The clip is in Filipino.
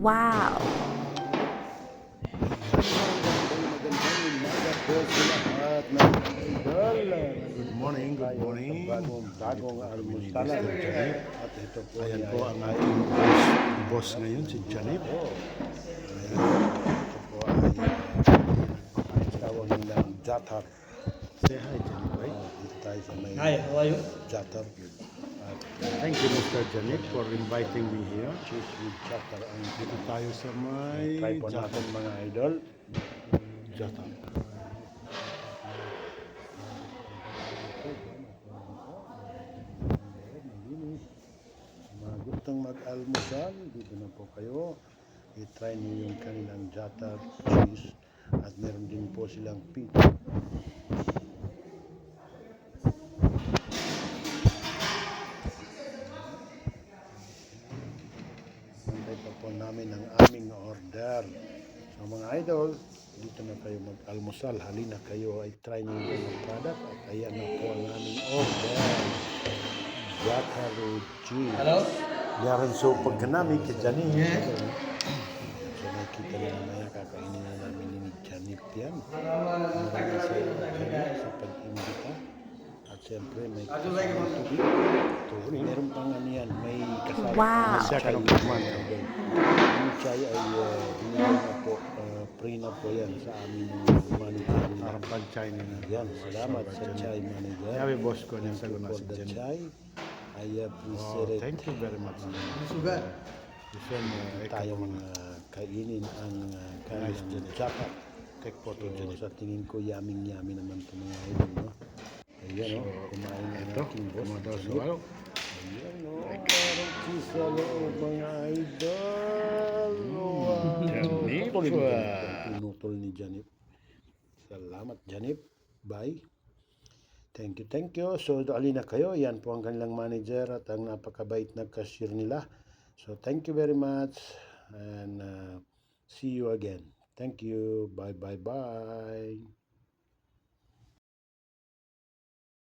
Wow! Magandang umaga po sa lahat ng idol. Good morning, good Tayo morning. ang bagong, bagong almustalan. At ito po Ayan ay- po ang ating boss, boss ngayon, si Janip. Ayan. Ito po ay tawag nilang Jatar. Say hi, Janip. Right? Dito tayo sa may Hi, how are you? Jatar. Thank you, Mr. Janip, for inviting me here. cheese with ang Dito tayo sa may try po natin mga idol. Mga gustong mag-almusal, dito na po kayo. I-try niyo yung kanilang Jatar cheese at meron din po silang pizza. Hintay pa po namin ang aming order. So mga idol, dito na kayo mag-almusal. Halina kayo ay try yung mga product at ayan na po ang aming order. Jataro cheese. Hello? Yaran so pagkanami kay Janine. Yes. So nakita na mamaya kakainin na namin ni Janet yan. Maraming salamat sa pag-imbita. At siyempre may kasama. Tubig. Meron pang ano yan, may Wow. Siya ka ng kuman. Yung chai ay uh, binigyan na po, uh, po yan sa amin ng manager nila. Parang pag-China na. Yan, salamat sa chai manager. Sabi boss ko niya sa guna si the chai, I appreciate it. thank you very much. Sugar. Gusto mo, tayong uh, kainin ang uh, kanilang jacket. take photo So, sa tingin ko yaming-yami naman ito mga idol, no? Ayan, no? Kumain na natin, boss. kumadaw sa. Ayan, no? Parang cheese sa loob, mga idol. Wow. Ni. Janip. Salamat, Janip. Bye. Thank you, thank you. So, alin na kayo. Yan po ang kanilang manager at ang napakabait na cashier nila. So, thank you very much and uh, see you again. Thank you. Bye, bye, bye.